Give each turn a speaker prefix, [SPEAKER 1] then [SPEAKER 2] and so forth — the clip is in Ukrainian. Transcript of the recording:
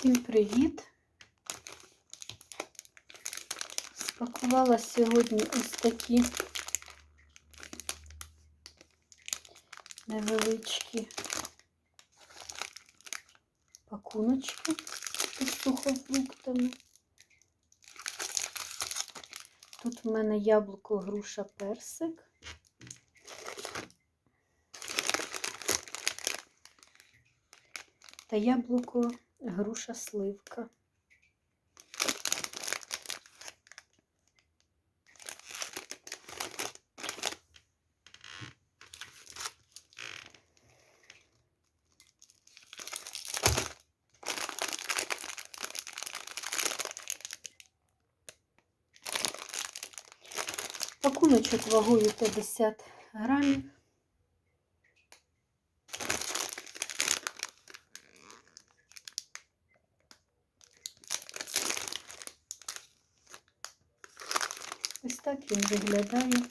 [SPEAKER 1] Всім привіт! Спакувала сьогодні ось такі невеличкі пакуночки з сухофруктами. Тут в мене яблуко, груша, персик. Та яблуко, груша, сливка. Пакуночок вагою 50 грамів. Ось так він виглядає.